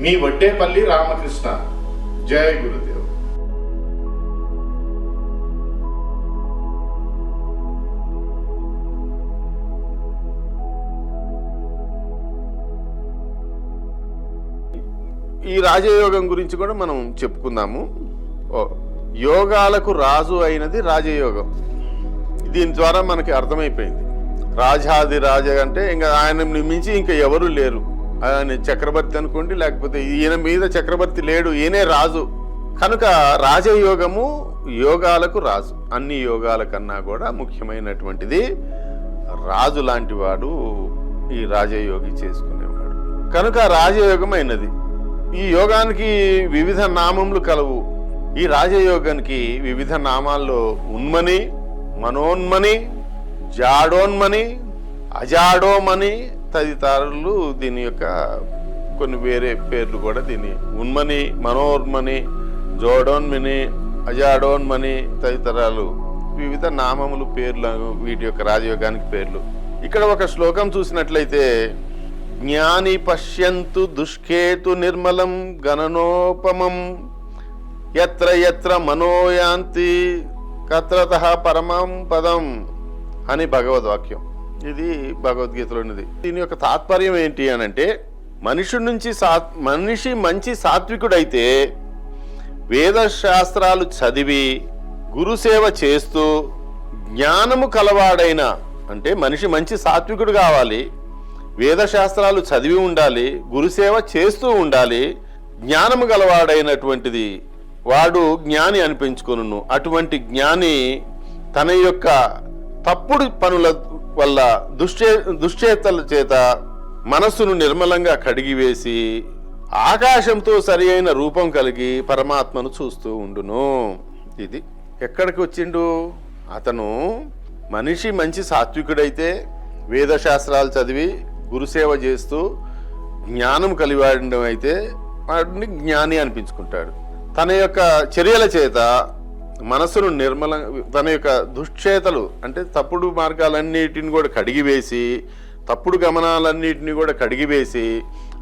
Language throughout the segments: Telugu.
మీ వడ్డేపల్లి రామకృష్ణ. జయ గురుదేవ్. ఈ రాజయోగం గురించి కూడా మనం చెప్పుకుందాము. ఓ, యోగాలకు రాజు అయినది రాజయోగం. దీని ద్వారా మనకి అర్థమైపోయింది. రాజాది రాజ అంటే ఇంకా ఆయన మించి ఇంకా ఎవరు లేరు. చక్రవర్తి అనుకోండి లేకపోతే ఈయన మీద చక్రవర్తి లేడు ఈయనే రాజు. కనుక రాజయోగము యోగాలకు రాజు. అన్ని యోగాల కన్నా కూడా ముఖ్యమైనటువంటిది రాజు లాంటి వాడు ఈ రాజయోగి చేసుకునేవాడు. కనుక రాజయోగమైనది. ఈ యోగానికి వివిధ నామములు కలవు. ఈ రాజయోగానికి వివిధ నామాల్లో ఉన్మని మనోన్మని జాడోన్మని అజాడోమని తదితరులు దీని యొక్క కొన్ని వేరే పేర్లు కూడా దీని ఉన్మని మనోర్మని జోడోన్మని అజాడోన్మని తదితరాలు వివిధ నామములు పేర్లు వీటి యొక్క రాజయోగానికి పేర్లు. ఇక్కడ ఒక శ్లోకం చూసినట్లయితే జ్ఞాని పశ్యంతు దుష్కేతు నిర్మలం గణనోపమం ఎత్ర ఎత్ర మనోయాంతి కత్రత పరమం పదం అని భగవద్వాక్యం. ఇది భగవద్గీతలోనిది. దీని యొక్క తాత్పర్యం ఏంటి అని అంటే మనిషి నుంచి సా మనిషి మంచి సాత్వికుడైతే వేదశాస్త్రాలు చదివి గురుసేవ చేస్తూ జ్ఞానము కలవాడైన అంటే మనిషి మంచి సాత్వికుడు కావాలి వేదశాస్త్రాలు చదివి ఉండాలి గురుసేవ చేస్తూ ఉండాలి జ్ఞానము గలవాడైనటువంటిది వాడు జ్ఞాని అనిపించుకును అటువంటి జ్ఞాని తన యొక్క తప్పుడు పనుల వల్ల దుశ్చే దుశ్చేతల చేత మనస్సును నిర్మలంగా కడిగివేసి ఆకాశంతో సరి అయిన రూపం కలిగి పరమాత్మను చూస్తూ ఉండును. ఇది ఎక్కడికి వచ్చిండు? అతను మనిషి మంచి సాత్వికుడైతే వేదశాస్త్రాలు చదివి గురుసేవ చేస్తూ జ్ఞానం కలివాడడం అయితే వాడిని జ్ఞాని అనిపించుకుంటాడు. తన యొక్క చర్యల చేత మనసును నిర్మల తన యొక్క దుశ్చేతలు అంటే తప్పుడు మార్గాలన్నిటిని కూడా కడిగివేసి తప్పుడు గమనాలన్నిటిని కూడా కడిగివేసి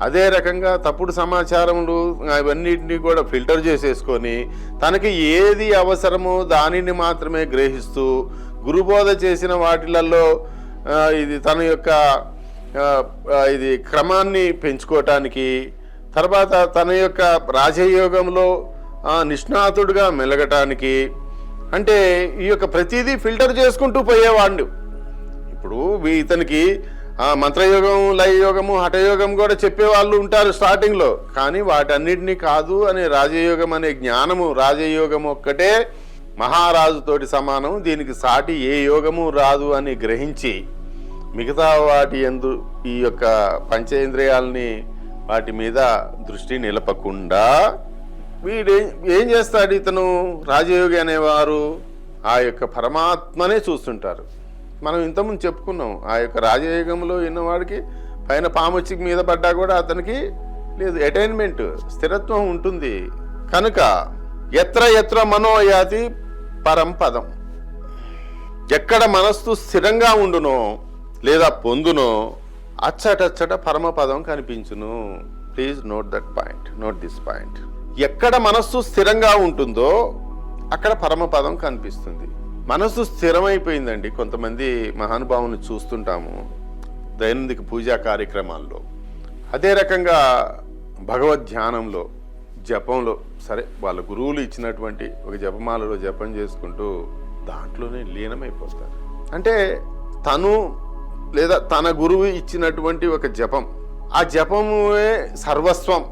అదే రకంగా తప్పుడు సమాచారములు అవన్నిటిని కూడా ఫిల్టర్ చేసేసుకొని తనకి ఏది అవసరమో దానిని మాత్రమే గ్రహిస్తూ గురుబోధ చేసిన వాటిలలో ఇది తన యొక్క ఇది క్రమాన్ని పెంచుకోవటానికి తర్వాత తన యొక్క రాజయోగంలో నిష్ణాతుడుగా మెలగటానికి. అంటే ఈ యొక్క ప్రతిదీ ఫిల్టర్ చేసుకుంటూ పోయేవాడు ఇప్పుడు ఇతనికి ఆ మంత్రయోగం లయయోగము హఠయోగం కూడా చెప్పేవాళ్ళు ఉంటారు స్టార్టింగ్లో. కానీ వాటన్నిటినీ కాదు అనే రాజయోగం అనే జ్ఞానము రాజయోగం ఒక్కటే మహారాజుతోటి సమానం. దీనికి సాటి ఏ యోగము రాదు అని గ్రహించి మిగతా వాటి ఎందు ఈ యొక్క పంచేంద్రియాలని వాటి మీద దృష్టి నిలపకుండా వీడే ఏం చేస్తాడు ఇతను? రాజయోగి అనేవారు ఆ యొక్క పరమాత్మనే చూస్తుంటారు. మనం ఇంతకుముందు చెప్పుకున్నాం ఆ యొక్క రాజయోగంలో ఉన్నవాడికి పైన పామొచ్చి మీద పడ్డా కూడా అతనికి లేదు అటైన్మెంట్ స్థిరత్వం ఉంటుంది. కనుక ఎత్ర ఎత్ర మనోయాతి పరంపదం ఎక్కడ మనస్సు స్థిరంగా ఉండునో లేదా పొందునో అచ్చటచ్చట పరమపదం కనిపించును. Please note that point note this point ఎక్కడ మనస్సు స్థిరంగా ఉంటుందో అక్కడ పరమపదం కనిపిస్తుంది. మనస్సు స్థిరమైపోయిందండి. కొంతమంది మహానుభావుని చూస్తుంటాము దైనందిక పూజా కార్యక్రమాల్లో. అదే రకంగా భగవద్ ధ్యానంలో జపంలో సరే వాళ్ళ గురువులు ఇచ్చినటువంటి ఒక జపమాలలో జపం చేసుకుంటూ దాంట్లోనే లీనమైపోతారు. అంటే తను లేదా తన గురువు ఇచ్చినటువంటి ఒక జపం ఆ జపమే సర్వస్వం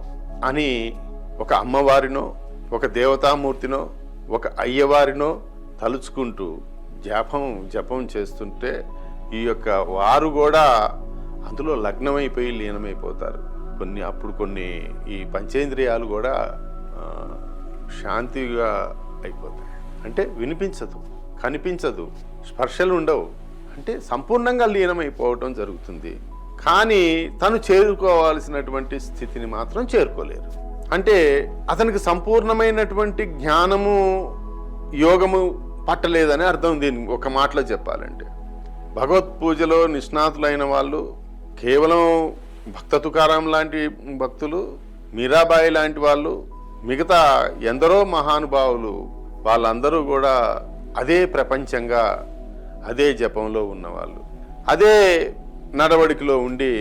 అని ఒక అమ్మవారినో ఒక దేవతామూర్తినో ఒక అయ్యవారినో తలుచుకుంటూ జపం జపం చేస్తుంటే ఈ యొక్క వారు కూడా అందులో లగ్నమైపోయి లీనమైపోతారు. కొన్ని అప్పుడు కొన్ని ఈ పంచేంద్రియాలు కూడా శాంతిగా అయిపోతాయి. అంటే వినిపించదు కనిపించదు స్పర్శలు ఉండవు. అంటే సంపూర్ణంగా లీనమైపోవటం జరుగుతుంది. కానీ తను చేరుకోవాల్సినటువంటి స్థితిని మాత్రం చేరుకోలేరు. అంటే అతనికి సంపూర్ణమైనటువంటి జ్ఞానము యోగము పట్టలేదని అర్థం దీని ఒక మాటలో చెప్పాలంటే. భగవత్ పూజలో నిష్ణాతులైన వాళ్ళు కేవలం భక్త తుకారాం లాంటి భక్తులు మీరాబాయి లాంటి వాళ్ళు మిగతా ఎందరో మహానుభావులు వాళ్ళందరూ కూడా అదే ప్రపంచంగా అదే జపంలో ఉన్నవాళ్ళు. అదే నడవడికలో ఉండి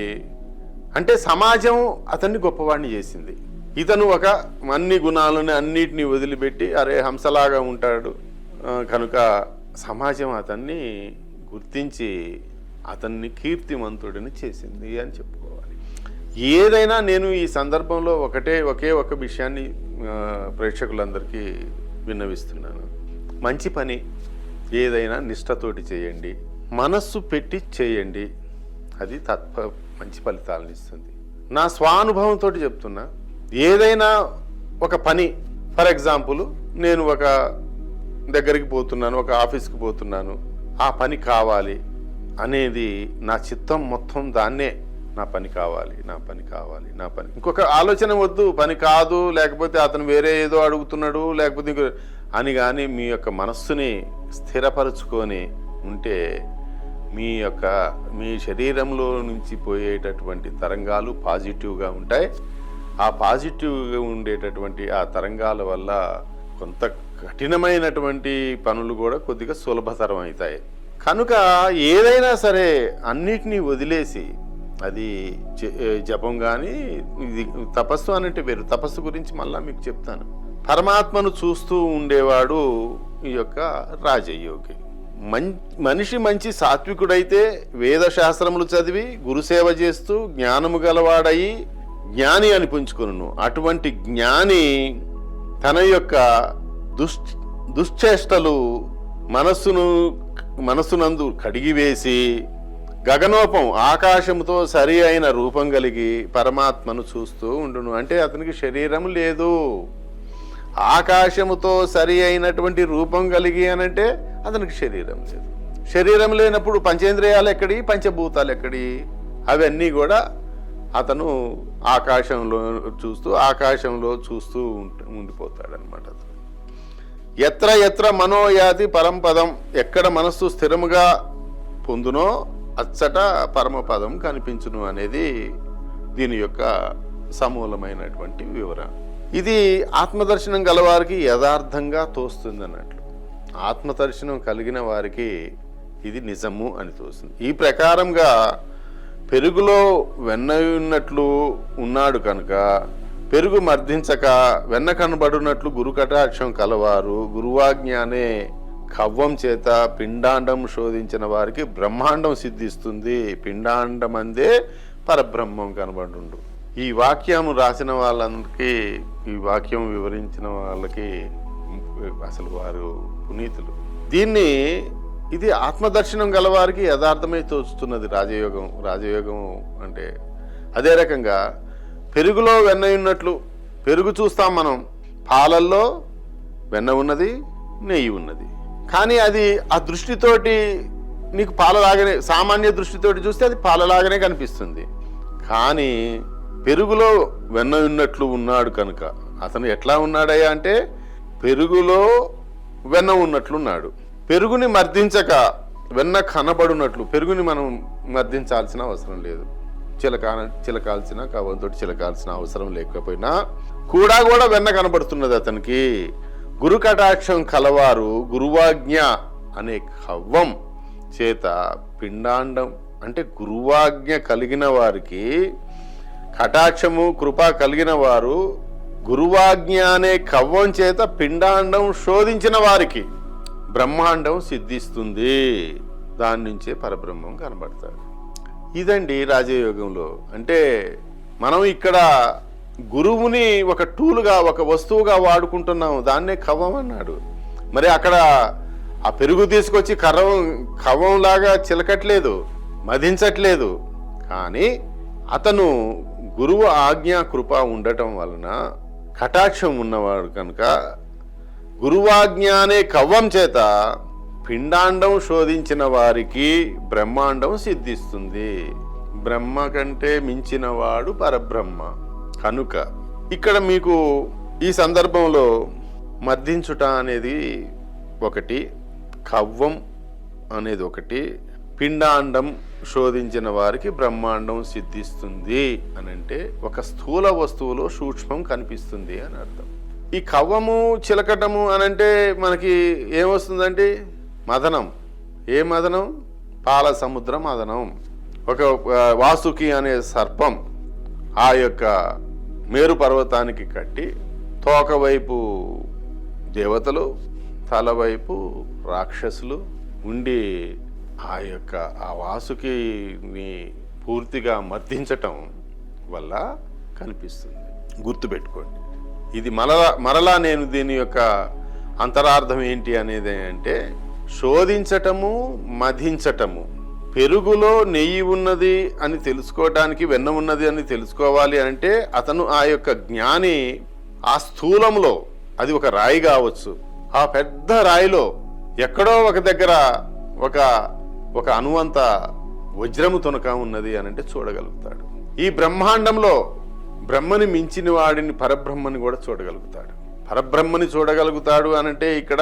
అంటే సమాజం అతన్ని గొప్పవాడిని చేసింది. ఇతను ఒక అన్ని గుణాలను అన్నిటినీ వదిలిపెట్టి అరే హంసలాగా ఉంటాడు. కనుక సమాజం అతన్ని గుర్తించి అతన్ని కీర్తిమంతుడిని చేసింది అని చెప్పుకోవాలి. ఏదైనా నేను ఈ సందర్భంలో ఒకటే ఒకే ఒక విషయాన్ని ప్రేక్షకులందరికీ విన్నవిస్తున్నాను. మంచి పని ఏదైనా నిష్టతోటి చేయండి. మనస్సు పెట్టి చేయండి. అది తత్వ మంచి ఫలితాలను ఇస్తుంది. నా స్వానుభవంతో చెప్తున్నా. ఏదైనా ఒక పని ఫర్ ఎగ్జాంపుల్ నేను ఒక దగ్గరికి పోతున్నాను ఒక ఆఫీస్కి పోతున్నాను ఆ పని కావాలి అనేది నా చిత్తం మొత్తం దాన్నే నా పని కావాలి నా పని కావాలి నా పని. ఇంకొక ఆలోచన వద్దు పని కాదు లేకపోతే అతను వేరే ఏదో అడుగుతున్నాడు లేకపోతే ఇంకో అని కానీ మీ యొక్క మనస్సుని స్థిరపరుచుకొని ఉంటే మీ యొక్క మీ శరీరంలో నుంచి పోయేటటువంటి తరంగాలు పాజిటివ్గా ఉంటాయి. ఆ పాజిటివ్గా ఉండేటటువంటి ఆ తరంగాల వల్ల కొంత కఠినమైనటువంటి పనులు కూడా కొద్దిగా సులభతరం అవుతాయి. కనుక ఏదైనా సరే అన్నిటినీ వదిలేసి అది జ- జపం కానీ ఇది తపస్సు అనంటే వేరు. తపస్సు గురించి మళ్ళా మీకు చెప్తాను. పరమాత్మను చూస్తూ ఉండేవాడు ఈ యొక్క రాజయోగి. మం మనిషి మంచి సాత్వికుడైతే వేదశాస్త్రములు చదివి గురుసేవ చేస్తూ జ్ఞానము గలవాడయి జ్ఞాని అనిపించుకును అటువంటి జ్ఞాని తన యొక్క దుష్ దుశ్చేష్టలు మనస్సును మనస్సునందు కడిగివేసి గగనోపం ఆకాశముతో సరి అయిన రూపం కలిగి పరమాత్మను చూస్తూ ఉండును. అంటే అతనికి శరీరం లేదు. ఆకాశముతో సరి అయినటువంటి రూపం కలిగి అనంటే అతనికి శరీరం లేదు. శరీరం లేనప్పుడు పంచేంద్రియాలు ఎక్కడి? పంచభూతాలు ఎక్కడి? అవన్నీ కూడా అతను ఆకాశంలో చూస్తూ ఆకాశంలో చూస్తూ ఉంట- ఉండిపోతాడనమాట ఎత్ర ఎత్ర మనోయాతి పరంపదం ఎక్కడ మనస్సు స్థిరముగా పొందునో అచ్చట పరమపదం కనిపించును అనేది దీని యొక్క సమూలమైనటువంటి వివరణ. ఇది ఆత్మదర్శనం గలవారికి యథార్థంగా తోస్తుంది అన్నట్లు ఆత్మదర్శనం కలిగిన వారికి ఇది నిజము అని తోస్తుంది. ఈ ప్రకారంగా పెరుగులో వెన్న ఉన్నట్లు ఉన్నాడు కనుక పెరుగు మర్దించక వెన్న కనబడునట్లు గురు కటాక్షం కలవారు. గురువాజ్ఞానే కవ్వం చేత పిండాండం శోధించిన వారికి బ్రహ్మాండం సిద్ధిస్తుంది. పిండాండం అందే పరబ్రహ్మం కనబడుండు. ఈ వాక్యం రాసిన వాళ్ళకి ఈ వాక్యం వివరించిన వాళ్ళకి అసలు వారు పునీతులు. దీన్ని ఇది ఆత్మదర్శనం గలవారికి యథార్థమై తోచుతున్నది రాజయోగం. రాజయోగం అంటే అదే రకంగా పెరుగులో వెన్న ఉన్నట్లు పెరుగు చూస్తాం మనం. పాలల్లో వెన్న ఉన్నది నెయ్యి ఉన్నది. కానీ అది ఆ దృష్టితోటి నీకు పాలలాగానే సామాన్య దృష్టితోటి చూస్తే అది పాలలాగానే కనిపిస్తుంది. కానీ పెరుగులో వెన్న ఉన్నట్లు ఉన్నాడు కనుక అతను ఎట్లా ఉన్నాడయ్యా అంటే పెరుగులో వెన్న ఉన్నట్లున్నాడు. పెరుగుని మర్దించక వెన్న కనబడున్నట్లు పెరుగుని మనం మర్దించాల్సిన అవసరం లేదు. చిలక చిలకాల్సిన కవంతోటి చిలకాల్సిన అవసరం లేకపోయినా కూడా కూడా వెన్న కనబడుతున్నది అతనికి. గురు కటాక్షం కలవారు గురువాజ్ఞ అనే కవ్వం చేత పిండాండం అంటే గురువాజ్ఞ కలిగిన వారికి కటాక్షము కృప కలిగిన వారు గురువాజ్ఞ అనే కవ్వం చేత పిండాండం శోధించిన వారికి. బ్రహ్మాండం సిద్ధిస్తుంది. దాని నుంచే పరబ్రహ్మం కనబడతాడు. ఇదండి రాజయోగంలో. అంటే మనం ఇక్కడ గురువుని ఒక టూలుగా ఒక వస్తువుగా వాడుకుంటున్నాం దాన్నే కవ్వం అన్నాడు. మరి అక్కడ ఆ పెరుగు తీసుకొచ్చి కర్రం కవంలాగా చిలకట్లేదు మధించట్లేదు. కానీ అతను గురువు ఆజ్ఞా కృప ఉండటం వలన కటాక్షం ఉన్నవాడు కనుక గురువాజ్ఞానే కవ్వం చేత పిండాండం శోధించిన వారికి బ్రహ్మాండం సిద్ధిస్తుంది. బ్రహ్మ కంటే మించినవాడు పరబ్రహ్మ. కనుక ఇక్కడ మీకు ఈ సందర్భంలో మర్దించుట అనేది ఒకటి కవ్వం అనేది ఒకటి పిండాండం శోధించిన వారికి బ్రహ్మాండం సిద్ధిస్తుంది అనంటే ఒక స్థూల వస్తువులో సూక్ష్మం కనిపిస్తుంది అని అర్థం. ఈ కవ్వము చిలకటము అని అంటే మనకి ఏమొస్తుందండి? మదనం. ఏ మదనం? పాల సముద్ర మదనం. ఒక వాసుకి అనే సర్పం ఆ యొక్క మేరు పర్వతానికి కట్టి తోక వైపు దేవతలు తలవైపు రాక్షసులు ఉండి ఆ యొక్క ఆ వాసుకిని పూర్తిగా మర్దించటం వల్ల కనిపిస్తుంది. గుర్తుపెట్టుకోండి. ఇది మరలా మరలా నేను దీని యొక్క అంతరార్థం ఏంటి అనేది అంటే శోధించటము మధించటము. పెరుగులో నెయ్యి ఉన్నది అని తెలుసుకోవటానికి వెన్న ఉన్నది అని తెలుసుకోవాలి అంటే అతను ఆ యొక్క జ్ఞాని ఆ స్థూలంలో అది ఒక రాయి కావచ్చు. ఆ పెద్ద రాయిలో ఎక్కడో ఒక దగ్గర ఒక ఒక అనువంత వజ్రము తునక ఉన్నది అని అంటే చూడగలుగుతాడు. ఈ బ్రహ్మాండంలో బ్రహ్మని మించిన వాడిని పరబ్రహ్మని కూడా చూడగలుగుతాడు. పరబ్రహ్మని చూడగలుగుతాడు అనంటే ఇక్కడ